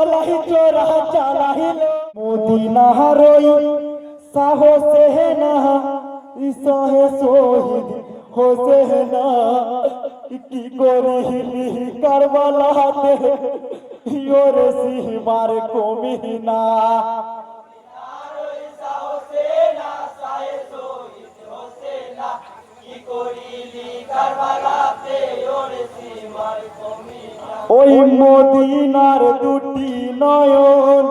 চালাই চোরা চালাইল মদিনার সাহসে না ইসহে শহীদ হোসে না। কি করিলি কারবালাতে ইয়োরে সিমার কমি না ওই মদিনার দুটি নয়ন।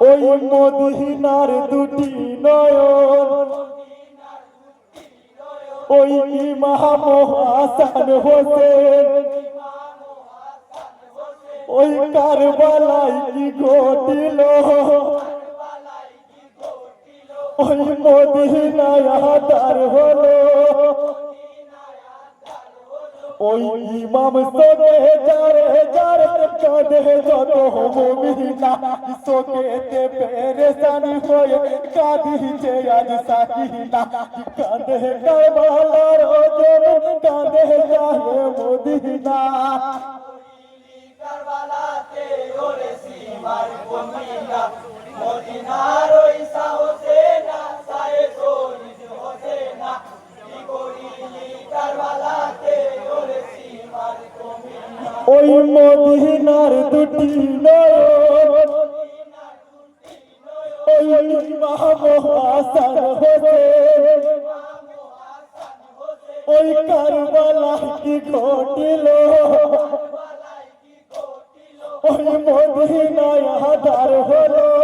ওই মদিনার দুটি নয়ন। ওই ইমাম হাসান হোসেন। ওই কারবালায় কি ঘটিল? ওই মদিনায় হাতার হলো ওই ইমাম সোনে যারে যারে কাঁদে যত মুমিনা সোকেতে পেরেশানি হয়ে কাঁদিছে আজ সাকিনা কাঁদে কারবালার ওজন কাঁদে যায় মদিনা কারবালাতে ওরে সীমার কমিনা মদিনার ওই মদিনার দুটি নয়ন, ওই ইমাম হাসান হোসেন, ওই কারবালা কি ঘটিল? ওই মদিনায় হাজার হলো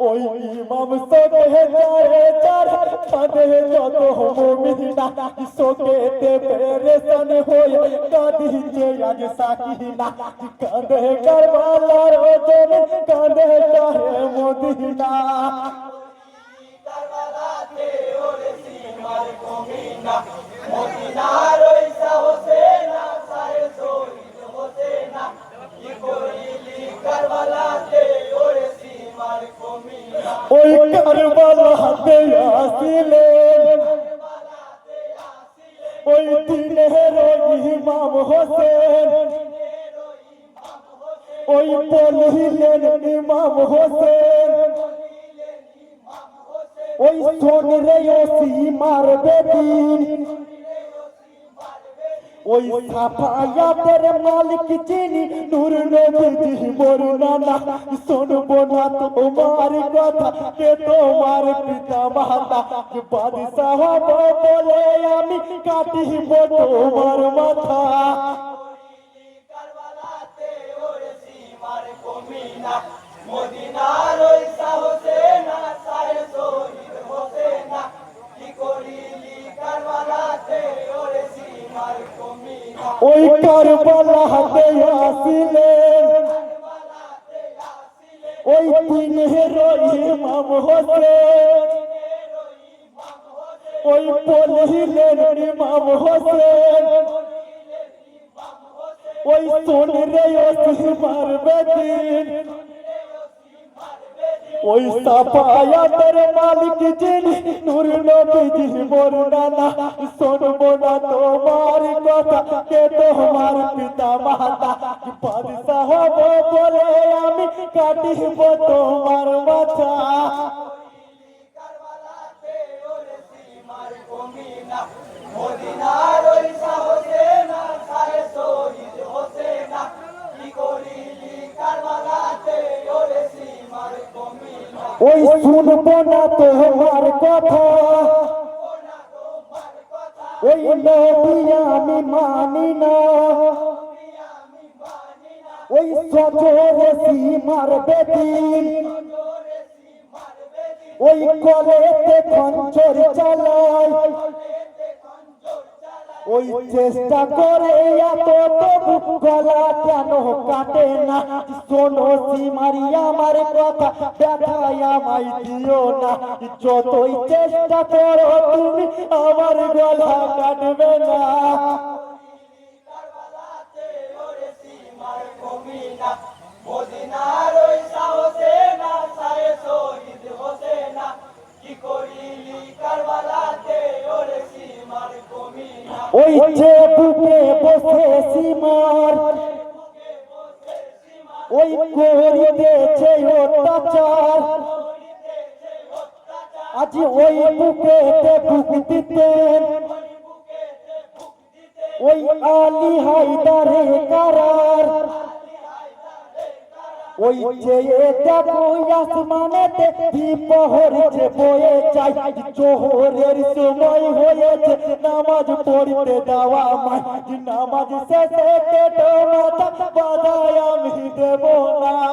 ওই ইমাম সোকে যারে যারে কাঁদে যত মুমিনা সোকেতে পেরেশান হয়ে কাঁদিছে আজ সাকিনা কাঁদে কারবালার ওজন, কাঁদে চাহে মদিনা। কারবালাতে ওরে সীমার কমিনা মদিনার ওই ওই কারবালাতে আসিলেন। ওই দিনের ইমাম হোসেন। ওই বলিলেন ইমাম হোসেন। ওই শোন রে ওসি মারবে দিন। ওই সাফায়াতের মালিক চিনি নূর নবীজি মোর নানা শুনব না তোমার কথা, কে তোমার পিতা মাতা বাদশাহ বলে আমি কাটিব তোমার মাথা। কারবালাতে ওই কারবালাতে আসিলেন। ওই তিন ওই দিনের ইমাম হোসেন। ওই বলিলেন ইমাম হোসেন। ওই সোনরে রে ওসি দিন ওই সাফায়াতের মালিক যিনি নূর নবীজি মোর নানা শুনব না তোমার কথা, কে তোমার পিতা মাতা বাদশাহ বলে আমি কাটিব তোমার মাথা? কারবালাতে ওই শুনব না তোমার কথা। ওই নবী আমি মানি না। ওই সজরে সীমার বেদিন। ওই কলেতে খঞ্চর চালায়। ওই চেষ্টা করে এত তবু গলা কেন কাটে না। শোনো, সীমারি, আমার কথা দেখায় আমায় দিও না। যতই চেষ্টা করো, তুমি আমার গলা কাটবে না। মদিনার ওই সাহসে ওই যে বুকে বসে সীমার, ওই করিতেছে অত্যাচার। আজ ওই বুকে বুক দিতেন, ওই আলী হায়দারের কারার। ওই চেয়ে দেখো আসমানেতে দ্বীপহর যে বয়ে চাই জোহরের সময় হয়েছে, নামাজ পড়তে দেওয়া মাই নামাজ শেষে কেটো মাথা বাধায় আমি দেব না।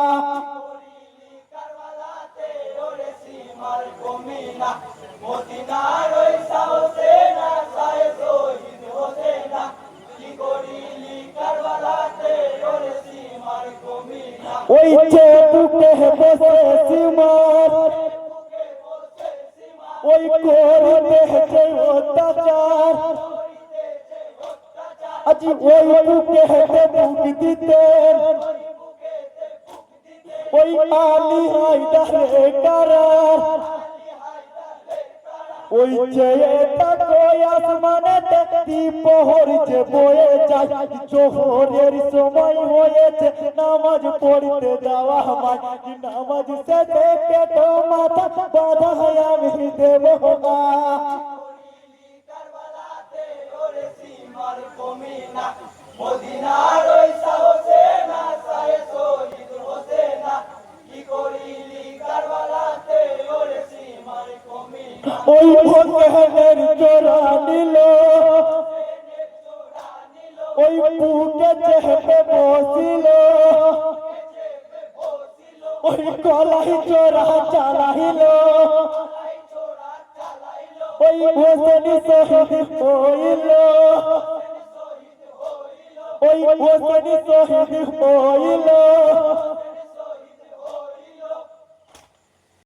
ওই যে বুকে বসে সীমার, ওই করতে যে অত্যাচার। আজি ওই বুকে বুক দিতেন। ওই আলী হায়দারে কারার। ওই যে তাকো আসমানে দ্বীপহর যে বয়ে যায়। জোহরের সময় হয়েছে, নামাজ পড়তে যাওয়া মাই নামাজ শেষে পেট মাথা বাধা আমি দেব মদিনার ভোগের জোড়া নিল। ওই বুকে চেপে বসিল। ওই কলাই জোড়া চালাইল। ওই হোসেনি শহীদ হইল। ওই হোসেনি শহীদ হইল।